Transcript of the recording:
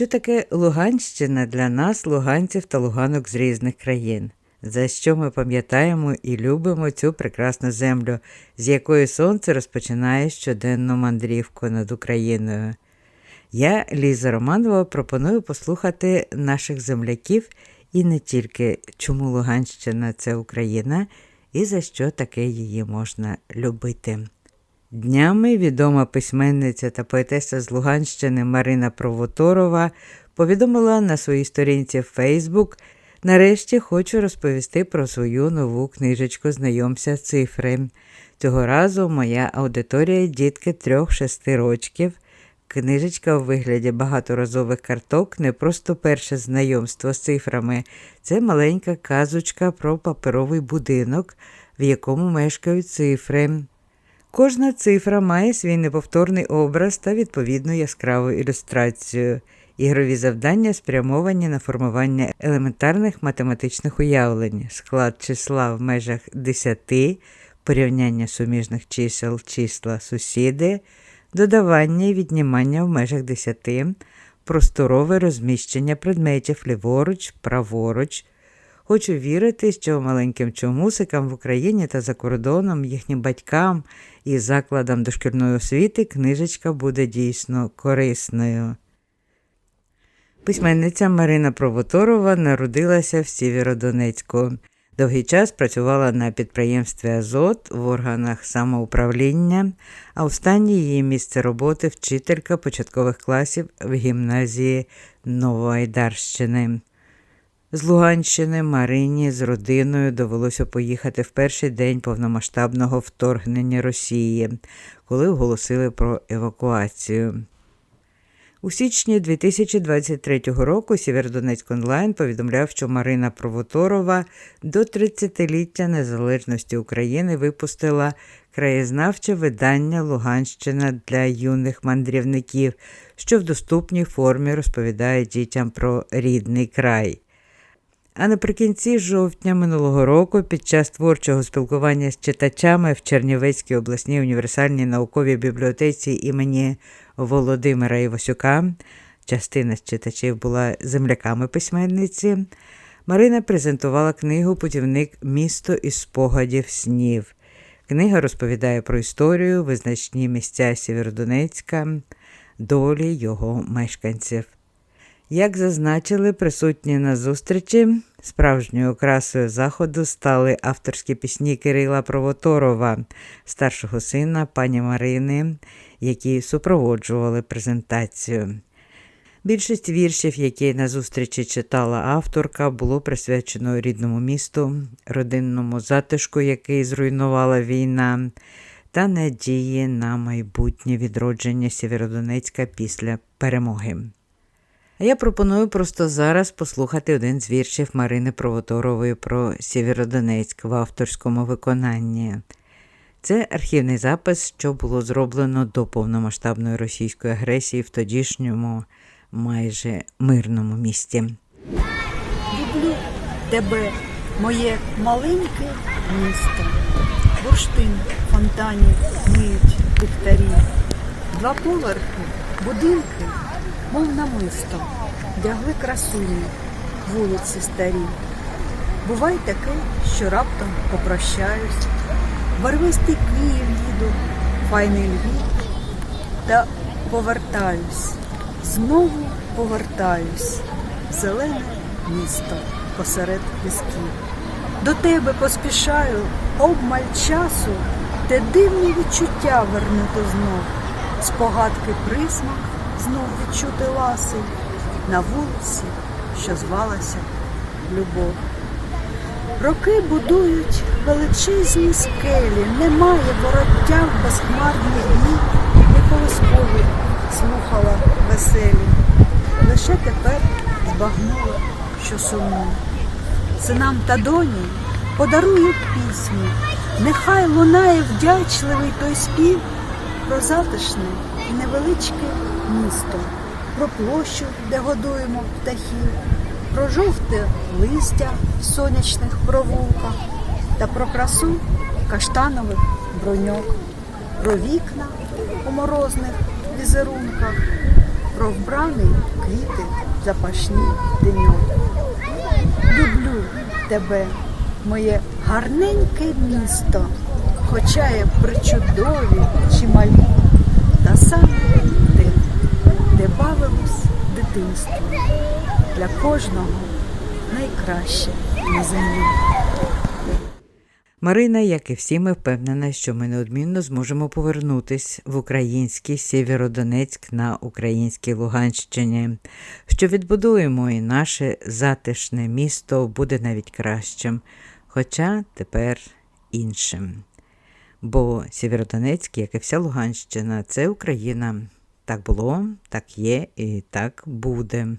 Що таке Луганщина для нас, луганців та луганок з різних країн? За що ми пам'ятаємо і любимо цю прекрасну землю, з якої сонце розпочинає щоденну мандрівку над Україною? Я, Ліза Романова, пропоную послухати наших земляків і не тільки чому Луганщина це Україна і за що таке її можна любити. Днями відома письменниця та поетеса з Луганщини Марина Провоторова повідомила на своїй сторінці в Фейсбук Нарешті хочу розповісти про свою нову книжечку Знайомся цифри. Цього разу моя аудиторія дітки 3-6 рочків. Книжечка у вигляді багаторазових карток не просто перше знайомство з цифрами, це маленька казочка про паперовий будинок, в якому мешкають цифри. Кожна цифра має свій неповторний образ та відповідну яскраву ілюстрацію. Ігрові завдання спрямовані на формування елементарних математичних уявлень, склад числа в межах 10, порівняння суміжних чисел, числа сусіди, додавання і віднімання в межах 10, просторове розміщення предметів ліворуч, праворуч. Хочу вірити, що маленьким чомусикам в Україні та за кордоном, їхнім батькам і закладам дошкільної освіти книжечка буде дійсно корисною. Письменниця Марина Провоторова народилася в Сєвєродонецьку. Довгий час працювала на підприємстві Азот в органах самоуправління, а останнє її місце роботи вчителька початкових класів в гімназії Новоайдарщини. З Луганщини Марині з родиною довелося поїхати в перший день повномасштабного вторгнення Росії, коли оголосили про евакуацію. У січні 2023 року Сєвєродонецьк онлайн повідомляв, що Марина Провоторова до 30-ліття незалежності України випустила краєзнавче видання Луганщина для юних мандрівників, що в доступній формі розповідає дітям про рідний край. А наприкінці жовтня минулого року, під час творчого спілкування з читачами в Чернівецькій обласній універсальній науковій бібліотеці імені Володимира Івасюка, частина з читачів була земляками письменниці, Марина презентувала книгу Путівник місто із спогадів снів. Книга розповідає про історію, визначні місця Сєвєродонецька, долі його мешканців. Як зазначили присутні на зустрічі, справжньою окрасою заходу стали авторські пісні Кирила Провоторова, старшого сина пані Марини, які супроводжували презентацію. Більшість віршів, які на зустрічі читала авторка, було присвячено рідному місту, родинному затишку, який зруйнувала війна, та надії на майбутнє відродження Сєвєродонецька після перемоги. А я пропоную просто зараз послухати один з віршів Марини Провоторової про Сєвєродонецьк в авторському виконанні. Це архівний запис, що було зроблено до повномасштабної російської агресії в тодішньому майже мирному місті. Люблю тебе, моє маленьке місто. Бурштин фонтанів миють ліхтарі. Два поверхи, будинки, мов намисто, вдягли красуні, вулиці старі. Буває таке, що раптом попрощаюсь, барвистий Київ їду, файний Львів, та повертаюсь, знову повертаюсь, зелене місто посеред пісків. До тебе поспішаю, обмаль часу, те дивні відчуття вернути знов, спогадки присмак знов відчути ласий на вулиці, що звалася любов. Роки будують величезні скелі, немає вороття в безхмарні дні, не колискові слухала веселі. Лише тепер збагнула, що сумну. Синам та доні подарую пісню, нехай лунає вдячливий той спів про затишне і невеличке місто, про площу, де годуємо птахів, про жовте листя в сонячних провулках та про красу каштанових броньок, про вікна у морозних візерунках, про вбраний квіти запашні деньок. Люблю тебе, моє гарненьке місто, хоча є причудові чи малі, та саме дитинство. Для кожного найкраще на землі. Марина, як і всі, ми впевнена, що ми неодмінно зможемо повернутись в український Сєвєродонецьк на українській Луганщині, що відбудуємо і наше затишне місто буде навіть кращим, хоча тепер іншим. Бо Сєвєродонецьк, як і вся Луганщина, це Україна. Так було, так є і так буде.